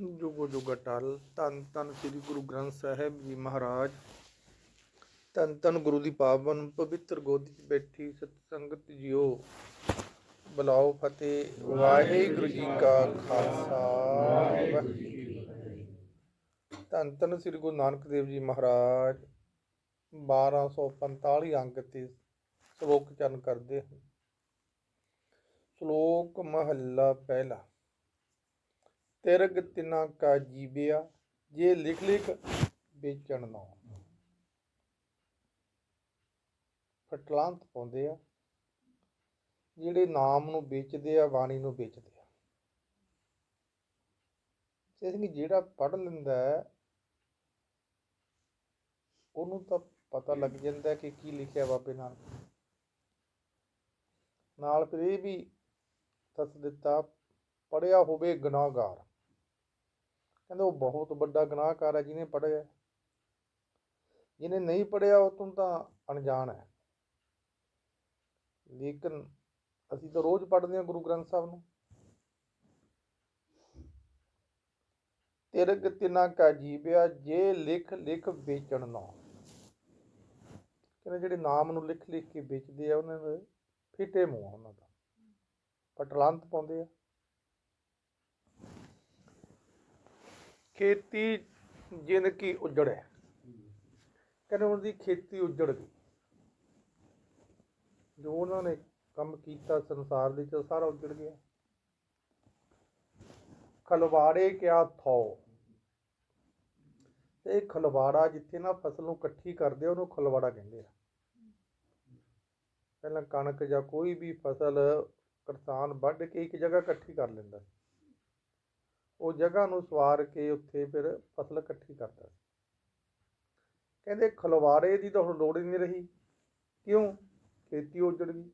ਜੁਗੋ ਜੁਗਾ ਟਲ ਧੰਨ ਧੰਨ ਸ੍ਰੀ ਗੁਰੂ ਗ੍ਰੰਥ ਸਾਹਿਬ ਜੀ ਮਹਾਰਾਜ। ਧੰਨ ਧੰਨ ਗੁਰੂ ਦੀ ਪਾਵਨ ਪਵਿੱਤਰ ਗੋਦੀ 'ਚ ਬੈਠੀ ਸਤ ਸੰਗਤ ਜੀਓ। ਬੁਲਾਓ ਫਤਿਹ। ਵਾਹਿਗੁਰੂ ਜੀ ਕਾ ਖਾਲਸਾ। ਵਾਹਿਗੁਰੂ ਜੀ ਕੀ ਫਤਿਹ। ਧੰਨ ਧੰਨ ਸ੍ਰੀ ਗੁਰੂ ਨਾਨਕ ਦੇਵ ਜੀ ਮਹਾਰਾਜ। 1245 ਅੰਗ ਤੇ ਸ਼ਲੋਕ ਚਰਨ ਕਰਦੇ ਹਨ। ਸ਼ਲੋਕ ਮਹੱਲਾ ਪਹਿਲਾ। ਤਿਰਗ ਤਿਨਾ ਕਾ ਜੀਵਿਆ, ਜੇ ਲਿਖ ਲਿਖ ਵੇਚਣ ਨਾ ਫਟਲਾਂਤ ਪਾਉਂਦੇ ਆ, ਜਿਹੜੇ ਨਾਮ ਨੂੰ ਵੇਚਦੇ ਆ, ਬਾਣੀ ਨੂੰ ਵੇਚਦੇ ਆ। ਜਿਸ ਜਿਹੜਾ ਪੜ ਲੈਂਦਾ ਉਹਨੂੰ ਤਾਂ ਪਤਾ ਲੱਗ ਜਾਂਦਾ ਕਿ ਕੀ ਲਿਖਿਆ ਬਾਬੇ ਨਾਲ ਨਾਲ ਫਿਰ ਇਹ ਵੀ ਦੱਸ ਦਿੱਤਾ ਪੜਿਆ ਹੋਵੇ ਗੁਨਾਹਗਾਰ। ਕਹਿੰਦੇ ਉਹ ਬਹੁਤ ਵੱਡਾ ਗੁਨਾਹਕਾਰ ਹੈ, ਜਿਹਨੇ ਪੜਿਆ ਜਿਹਨੇ ਨਹੀਂ ਪੜਿਆ ਉਹ ਤੋਂ ਤਾਂ ਅਣਜਾਣ ਹੈ। ਲੇਕਿਨ ਅਸੀਂ ਤਾਂ ਰੋਜ਼ ਪੜ੍ਹਦੇ ਹਾਂ ਗੁਰੂ ਗ੍ਰੰਥ ਸਾਹਿਬ ਨੂੰ। ਤਿਰਗ ਤਿਨਾ ਕਾ ਜੀਵਿਆ ਜੇ ਲਿਖ ਲਿਖ ਵੇਚਣ ਨਾ। ਕਹਿੰਦੇ ਜਿਹੜੇ ਨਾਮ ਨੂੰ ਲਿਖ ਲਿਖ ਕੇ ਵੇਚਦੇ ਆ, ਉਹਨਾਂ ਦੇ ਫਿੱਟੇ ਮੂੰਹ ਉਹਨਾਂ ਦਾ। ਪਟਲੰਤ ਪਾਉਂਦੇ ਆ। ਖੇਤੀ ਜਿਨ ਕੀ ਉਜੜ ਹੈ। ਕਹਿੰਦੇ ਉਹਨਾਂ ਦੀ ਖੇਤੀ ਉਜੜ ਗਈ। ਜੋ ਉਹਨਾਂ ਨੇ ਕੰਮ ਕੀਤਾ ਸੰਸਾਰ ਦੇ ਚ ਸਾਰਾ ਉਜੜ ਗਿਆ। ਖਲਵਾੜੇ ਕਿਆ ਥੋ। ਤੇ ਇਹ ਖਲਵਾੜਾ ਜਿੱਥੇ ਨਾ ਫਸਲ ਨੂੰ ਇਕੱਠੀ ਕਰਦੇ ਆ, ਉਹਨੂੰ ਖਲਵਾੜਾ ਕਹਿੰਦੇ ਆ। ਪਹਿਲਾਂ ਕਣਕ ਜਾਂ ਕੋਈ ਵੀ ਫਸਲ ਕਿਸਾਨ ਵੱਢ ਕੇ ਇੱਕ ਜਗ੍ਹਾ ਇਕੱਠੀ ਕਰ ਲੈਂਦਾ ਉਹ ਜਗ੍ਹਾ ਨੂੰ ਸਵਾਰ ਕੇ ਉੱਥੇ ਫਿਰ ਫਸਲ ਇਕੱਠੀ ਕਰਦਾ ਸੀ। ਕਹਿੰਦੇ ਖਲਵਾੜੇ ਦੀ ਤਾਂ ਹੁਣ ਲੋੜ ਹੀ ਨਹੀਂ ਰਹੀ। ਕਿਉਂ? ਖੇਤੀ ਉਜੜ ਗਈ।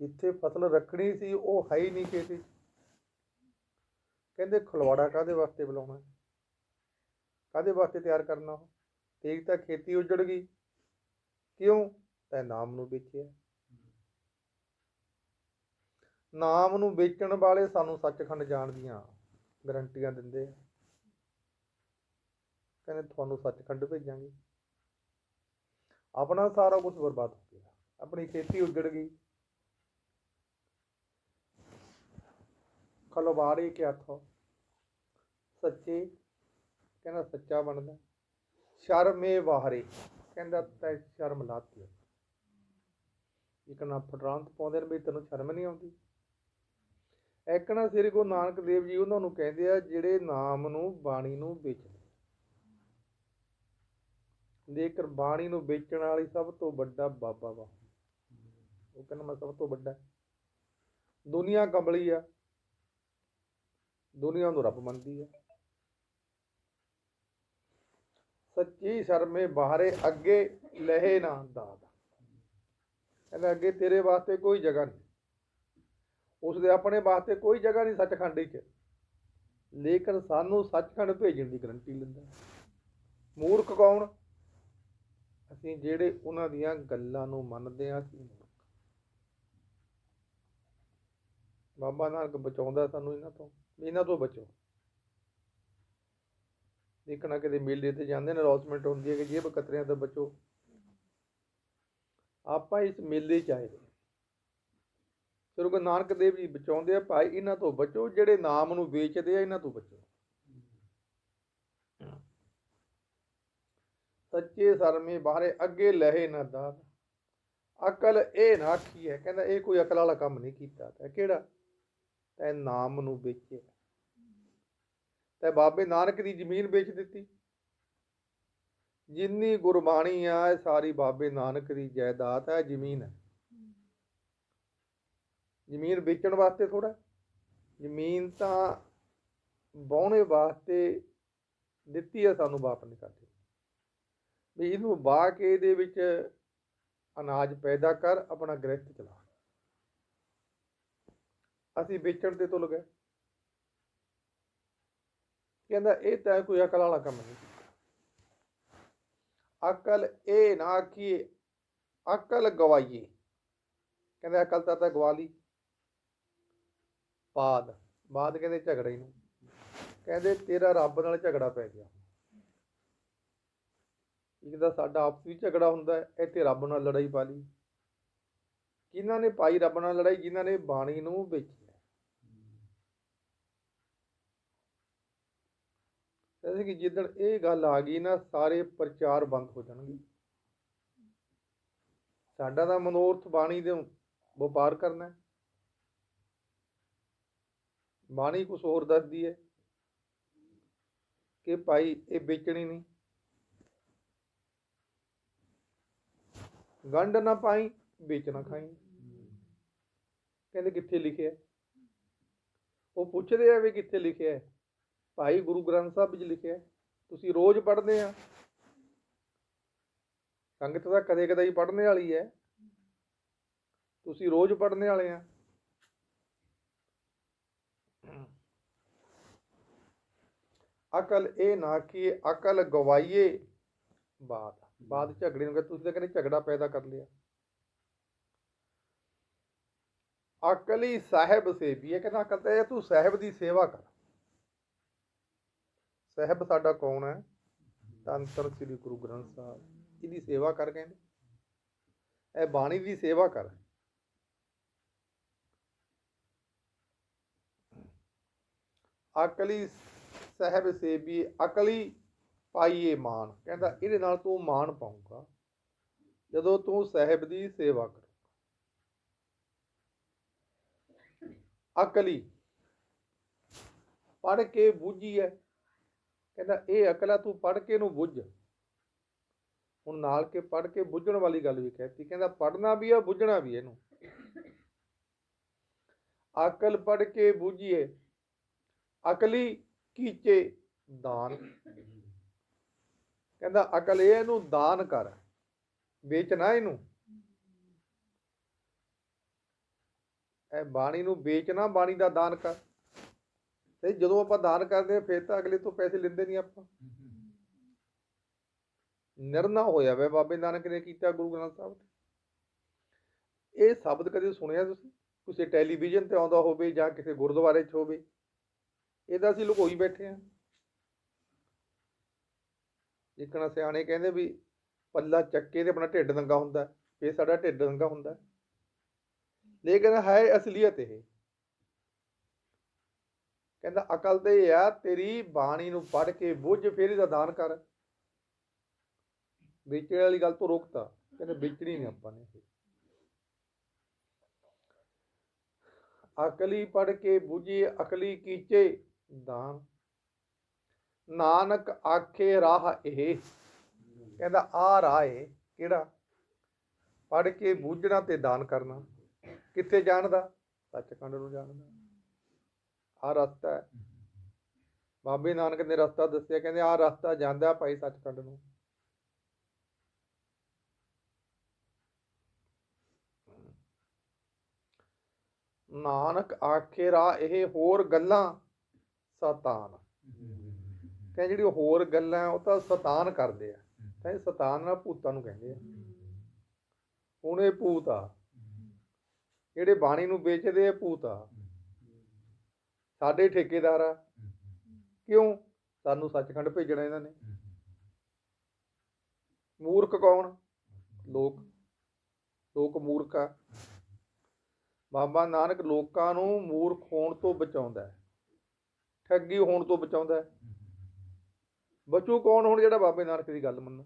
ਜਿੱਥੇ ਫਸਲ ਰੱਖਣੀ ਸੀ, ਉਹ ਹੈ ਹੀ ਨਹੀਂ ਖੇਤੀ। ਕਹਿੰਦੇ ਖਲਵਾੜਾ ਕਾਦੇ ਵਾਸਤੇ ਬੁਲਾਉਣਾ? ਕਾਦੇ ਵਾਸਤੇ ਤਿਆਰ ਕਰਨਾ ਉਹ? ਤੇ ਇੱਕ ਤਾਂ ਖੇਤੀ ਉਜੜ ਗਈ। ਕਿਉਂ? ਤੈ ਨਾਮ ਨੂੰ ਵੇਚਿਆ। ਨਾਮ ਨੂੰ ਵੇਚਣ ਵਾਲੇ ਸਾਨੂੰ ਸੱਚਖੰਡ ਜਾਣ ਦੀਆਂ ਗਰੰਟੀਆਂ ਦਿੰਦੇ ਆ। ਕਹਿੰਦੇ ਤੁਹਾਨੂੰ ਸੱਚਖੰਡ ਭੇਜਾਂਗੇ। ਆਪਣਾ ਸਾਰਾ ਕੁਝ ਬਰਬਾਦ ਹੋ ਗਿਆ। ਆਪਣੀ ਖੇਤੀ ਉੱਜੜ ਗਈ। ਖਲਵਾੜੇ ਕਿਆ ਥੋ। ਸੱਚੇ, ਕਹਿੰਦਾ ਸੱਚਾ ਬਣਦਾ। ਸ਼ਰਮੇ ਵਾਹਰੇ। ਕਹਿੰਦਾ ਤੈ ਸ਼ਰਮ ਲਾਤੀ। ਇੱਕ ਨਾ ਫਟਰਾਂਤ ਪਾਉਂਦੇ ਨੇ ਵੀ ਤੈਨੂੰ ਸ਼ਰਮ ਨਹੀਂ ਆਉਂਦੀ। ਇੱਕ ਨਾ ਸ੍ਰੀ ਗੁਰੂ ਨਾਨਕ ਦੇਵ ਜੀ ਉਹਨਾਂ ਨੂੰ ਕਹਿੰਦੇ ਆ, ਜਿਹੜੇ ਨਾਮ ਨੂੰ ਬਾਣੀ ਨੂੰ ਵੇਚਦੇ ਲੇਕਿਨ ਬਾਣੀ ਨੂੰ ਵੇਚਣ ਵਾਲੀ ਸਭ ਤੋਂ ਵੱਡਾ ਬਾਬਾ ਵਾ। ਉਹ ਕਹਿੰਦਾ, ਮੈਂ ਸਭ ਤੋਂ ਵੱਡਾ ਦੁਨੀਆ ਕੰਬਲੀ ਆ। ਦੁਨੀਆ ਨੂੰ ਰੱਬ ਮੰਨਦੀ ਆ। ਸੱਚੀ ਸ਼ਰਮੇ ਬਾਹਰੇ, ਅੱਗੇ ਲਹੇ ਨਾ ਦਾਦ। ਕਹਿੰਦਾ, ਅੱਗੇ ਤੇਰੇ ਵਾਸਤੇ ਕੋਈ ਜਗ੍ਹਾ ਨਹੀਂ। ਉਸ ਦੇ ਆਪਣੇ ਵਾਸਤੇ ਕੋਈ ਜਗ੍ਹਾ ਨਹੀਂ ਸੱਚਖੰਡ ਵਿੱਚ। ਲੇਕਿਨ ਸਾਨੂੰ ਸੱਚਖੰਡ ਭੇਜਣ ਦੀ ਗਰੰਟੀ ਲੈਂਦਾ ਮੂਰਖ ਕੌਣ? ਅਸੀਂ ਜਿਹੜੇ ਉਹਨਾਂ ਦੀਆਂ ਗੱਲਾਂ ਨੂੰ ਮੰਨਦੇ ਹਾਂ, ਅਸੀਂ ਬਾਬਾ ਨਾਨਕ ਬਚਾਉਂਦਾ ਸਾਨੂੰ ਇਹਨਾਂ ਤੋਂ ਇਹਨਾਂ ਤੋਂ ਬਚੋ ਦੇਖਣਾ ਕਿਤੇ ਮੇਲੇ ਤੇ ਜਾਂਦੇ ਨੇ ਅਨਾਉਂਸਮੈਂਟ ਹੁੰਦੀ ਹੈ ਕਿ ਜੇਬ ਕਤਰਿਆਂ ਤੋਂ ਬਚੋ। ਆਪਾਂ ਇਸ ਮੇਲੇ ਚ ਆਏ ਹੋਏ। ਸ੍ਰੀ ਗੁਰੂ ਨਾਨਕ ਦੇਵ ਜੀ ਬਚਾਉਂਦੇ ਆ ਭਾਈ ਇਹਨਾਂ ਤੋਂ ਬਚੋ ਜਿਹੜੇ ਨਾਮ ਨੂੰ ਵੇਚਦੇ ਆ ਇਹਨਾਂ ਤੋਂ ਬਚੋ। ਸੱਚੇ ਸਰਮੇ ਬਾਹਰੇ ਅੱਗੇ ਲਹੇ ਨਾ ਦਾਦ ਅਕਲ ਇਹ ਨਾ ਆਖੀ ਹੈ ਕਹਿੰਦਾ ਇਹ ਕੋਈ ਅਕਲ ਵਾਲਾ ਕੰਮ ਨਹੀਂ ਕੀਤਾ। ਤੇ ਕਿਹੜਾ? ਤੈ ਨਾਮ ਨੂੰ ਵੇਚਿਆ। ਤੇ ਬਾਬੇ ਨਾਨਕ ਦੀ ਜ਼ਮੀਨ ਵੇਚ ਦਿੱਤੀ। ਜਿੰਨੀ ਗੁਰਬਾਣੀ ਆ ਇਹ ਸਾਰੀ ਬਾਬੇ ਨਾਨਕ ਦੀ ਜਾਇਦਾਦ ਹੈ ਜ਼ਮੀਨ ਹੈ। ਜ਼ਮੀਨ ਵੇਚਣ ਵਾਸਤੇ ਥੋੜਾ ਜ਼ਮੀਨ ਤਾਂ ਬਾਉਣੇ ਵਾਸਤੇ ਦਿੱਤੀ ਹੈ, ਸਾਨੂੰ ਬਾਪ ਨੇ ਸਾਡੇ ਵੀ ਇਹਨੂੰ ਬਾਹ ਕੇ ਇਹਦੇ ਵਿੱਚ ਅਨਾਜ ਪੈਦਾ ਕਰ, ਆਪਣਾ ਗ੍ਰਹਿਸਥ ਚਲਾ। ਅਸੀਂ ਵੇਚਣ ਤੇ ਤੁਲ ਗਏ। ਕਹਿੰਦਾ, ਇਹ ਤਾਂ ਕੋਈ ਅਕਲ ਵਾਲਾ ਕੰਮ ਨਹੀਂ। ਅਕਲ ਇਹ ਨਾ ਕਿ ਅਕਲ ਗਵਾਈਏ। ਕਹਿੰਦਾ, ਅਕਲ ਤਾਂ ਤਾਂ ਗਵਾ ਲਈ। ਪਾਦ ਬਾਦ ਕਹਿੰਦੇ ਝਗੜੇ ਨੂੰ। ਕਹਿੰਦੇ ਤੇਰਾ ਰੱਬ ਨਾਲ ਝਗੜਾ ਪੈ ਗਿਆ। ਇੱਕ ਤਾਂ ਸਾਡਾ ਆਪਸ ਵਿੱਚ ਝਗੜਾ ਹੁੰਦਾ ਹੈ, ਇੱਥੇ ਰੱਬ ਨਾਲ ਲੜਾਈ ਪਾ ਲਈ। ਕਿਹਨਾਂ ਨੇ ਪਾਈ ਰੱਬ ਨਾਲ ਲੜਾਈ? ਜਿਨ੍ਹਾਂ ਨੇ ਬਾਣੀ ਨੂੰ ਵੇਚਿਆ ਕਹਿੰਦੇ ਕਿ ਜਿੱਦਣ ਇਹ ਗੱਲ ਆ ਗਈ ਨਾ, ਸਾਰੇ ਪ੍ਰਚਾਰ ਬੰਦ ਹੋ ਜਾਣਗੇ। ਸਾਡਾ ਤਾਂ ਮਨੋਰਥ ਬਾਣੀ ਦੇ ਵਪਾਰ ਕਰਨਾ ਹੈ। ਬਾਣੀ ਕੁਝ ਹੋਰ ਦੱਸਦੀ ਹੈ ਕਿ ਭਾਈ ਇਹ ਵੇਚਣੀ ਨਹੀਂ। ਗੰਢ ਨਾ ਪਾਈ, ਵੇਚ ਨਾ ਖਾਈ। ਕਹਿੰਦੇ ਕਿੱਥੇ ਲਿਖਿਆ? ਉਹ ਪੁੱਛਦੇ ਆ ਵੀ ਕਿੱਥੇ ਲਿਖਿਆ ਭਾਈ ਗੁਰੂ ਗ੍ਰੰਥ ਸਾਹਿਬ ਵਿੱਚ ਲਿਖਿਆ ਤੁਸੀਂ ਰੋਜ਼ ਪੜ੍ਹਦੇ ਆ। ਸੰਗਤ ਤਾਂ ਕਦੇ ਕਦੇ ਹੀ ਪੜ੍ਹਨੇ ਵਾਲੀ ਹੈ। ਤੁਸੀਂ ਰੋਜ਼ ਪੜ੍ਹਨੇ ਵਾਲੇ ਆ। ਅਕਲ ਇਹ ਨਾ ਕਿ ਅਕਲ ਗਵਾਈਏ। ਬਾਤ ਬਾਤ ਝਗੜੇ ਨੂੰ ਕਿ ਤੁਸੀਂ ਤਾਂ ਕਹਿੰਦੇ ਝਗੜਾ ਪੈਦਾ ਕਰ ਲਿਆ। ਅਕਲੀ ਸਾਹਿਬ ਸੇਵੀ ਹੈ, ਕਹਿੰਦਾ ਅਕਲ ਤੇ ਤੂੰ ਸਾਹਿਬ ਦੀ ਸੇਵਾ ਕਰ। ਸਾਹਿਬ ਸਾਡਾ ਕੌਣ ਹੈ? ਧੰਨ ਸ੍ਰੀ ਗੁਰੂ ਗ੍ਰੰਥ ਸਾਹਿਬ ਇਹਦੀ ਸੇਵਾ ਕਰ ਕਹਿੰਦੇ। ਇਹ ਬਾਣੀ ਦੀ ਸੇਵਾ ਕਰ। ਅਕਲੀ ਸਾਹਿਬ ਸੇਬੀ ਅਕਲੀ ਪਾਈਏ ਮਾਨ ਕਹਿੰਦਾ ਇਹਦੇ ਨਾਲ ਤੂੰ ਮਾਨ ਪਾਉਂਗਾ ਜਦੋਂ ਤੂੰ ਸਾਹਿਬ ਦੀ ਸੇਵਾ ਕਰ ਅਕਲੀ। ਪੜ ਕੇ ਬੁੱਝੀ ਹੈ ਕਹਿੰਦਾ ਇਹ ਅਕਲਾ ਤੂੰ ਪੜ ਕੇ ਨੂੰ ਬੁੱਝ। ਹੁਣ ਨਾਲ ਕੇ ਪੜ ਕੇ ਬੁੱਝਣ ਵਾਲੀ ਗੱਲ ਵੀ ਕਹਿਤੀ। ਕਹਿੰਦਾ ਪੜਨਾ ਵੀ ਆ, ਬੁੱਝਣਾ ਵੀ ਇਹਨੂੰ। ਅਕਲ ਪੜ ਕੇ ਬੁੱਝੀਏ ਅਕਲੀ ਕੀਚੇ ਦਾਨ? ਕਹਿੰਦਾ, ਅਕਲ ਇਹ ਇਹਨੂੰ ਦਾਨ ਕਰ। ਵੇਚਣਾ ਇਹਨੂੰ। ਇਹ ਬਾਣੀ ਨੂੰ ਵੇਚਣਾ, ਬਾਣੀ ਦਾ ਦਾਨ ਕਰ। ਤੇ ਜਦੋਂ ਆਪਾਂ ਦਾਨ ਕਰਦੇ ਹਾਂ, ਫਿਰ ਤਾਂ ਅਗਲੇ ਤੋਂ ਪੈਸੇ ਲੈਂਦੇ ਨਹੀਂ ਆਪਾਂ। ਨਿਰਣਾ ਹੋਇਆ ਵੇ, ਬਾਬੇ ਨਾਨਕ ਨੇ ਕੀਤਾ ਗੁਰੂ ਗ੍ਰੰਥ ਸਾਹਿਬ ਤੇ। ਇਹ ਸ਼ਬਦ ਕਦੇ ਸੁਣਿਆ ਤੁਸੀਂ? ਕਿਸੇ ਟੈਲੀਵਿਜ਼ਨ ਤੇ ਆਉਂਦਾ ਹੋਵੇ ਜਾਂ ਕਿਸੇ ਗੁਰਦੁਆਰੇ 'ਚ ਹੋਵੇ। ਇਹਦਾ ਅਸੀਂ ਲੁਕੋਈ ਬੈਠੇ ਆ ਜਿੱਕਣਾ ਸਿਆਣੇ ਕਹਿੰਦੇ ਵੀ ਪੱਲਾ ਚੱਕੇ ਤੇ ਆਪਣਾ ਢਿੱਡ ਨੰਗਾ ਹੁੰਦਾ ਫੇਰ ਸਾਡਾ ਢਿੱਡ ਨੰਗਾ ਹੁੰਦਾ ਲੇਕਿਨ ਹੈ ਅਸਲੀਅਤ ਇਹ। ਕਹਿੰਦਾ, ਅਕਲ ਤੇ ਇਹ ਆ, ਤੇਰੀ ਬਾਣੀ ਨੂੰ ਪੜ੍ਹ ਕੇ ਬੁੱਝ ਫੇਰ ਇਹਦਾ ਦਾਨ ਕਰ। ਵੇਚਣ ਵਾਲੀ ਗੱਲ ਤੋਂ ਰੋਕਤਾ। ਕਹਿੰਦੇ, ਵੇਚਣੀ ਨਹੀਂ ਆਪਾਂ ਨੇ ਅਕਲੀ ਪੜ ਕੇ ਬੁਝੀ, ਅਕਲੀ ਕੀਚੇ। ਦਾਨ। ਨਾਨਕ ਆਖੇ ਰਾਹ ਇਹ। ਕਹਿੰਦਾ, ਆ ਰਾਹ ਏ ਕਿਹੜਾ? ਪੜ ਕੇ ਬੁੱਝਣਾ ਤੇ ਦਾਨ ਕਰਨਾ। ਕਿੱਥੇ ਜਾਣਦਾ? ਸੱਚਖੰਡ ਨੂੰ ਜਾਣਦਾ। ਆ ਰਸਤਾ ਹੈ। ਬਾਬੇ ਨਾਨਕ ਨੇ ਰਸਤਾ ਦੱਸਿਆ। ਕਹਿੰਦੇ ਆ ਰਸਤਾ ਜਾਂਦਾ ਭਾਈ ਸੱਚਖੰਡ ਨੂੰ। ਨਾਨਕ ਆਖੇ ਰਾ ਇਹ। ਹੋਰ ਗੱਲਾਂ ਸਤਾਨ। ਕਹਿੰਦੇ ਜਿਹੜੀ ਹੋਰ ਗੱਲਾਂ ਉਹ ਤਾਂ ਸਤਾਨ ਕਰਦੇ ਆ। ਕਹਿੰਦੇ ਸਤਾਨ ਨਾਲ ਭੂਤਾਂ ਨੂੰ ਕਹਿੰਦੇ ਆ। ਹੁਣ ਇਹ ਭੂਤ ਆ। ਜਿਹੜੇ ਬਾਣੀ ਨੂੰ ਵੇਚਦੇ ਆ ਭੂਤ ਆ। ਸਾਡੇ ਠੇਕੇਦਾਰ ਆ। ਕਿਉਂ? ਸਾਨੂੰ ਸੱਚਖੰਡ ਭੇਜਣਾ ਇਹਨਾਂ ਨੇ। ਮੂਰਖ ਕੌਣ? ਲੋਕ। ਲੋਕ ਮੂਰਖ ਆ। ਬਾਬਾ ਨਾਨਕ ਲੋਕਾਂ ਨੂੰ ਮੂਰਖ ਹੋਣ ਤੋਂ ਬਚਾਉਂਦਾ ਹੈ। ਠੱਗੀ ਹੋਣ ਤੋਂ ਬਚਾਉਂਦਾ ਹੈ। ਬਚੂ ਕੌਣ ਹੁਣ ਜਿਹੜਾ ਬਾਬੇ ਨਾਨਕ ਦੀ ਗੱਲ ਮੰਨੂ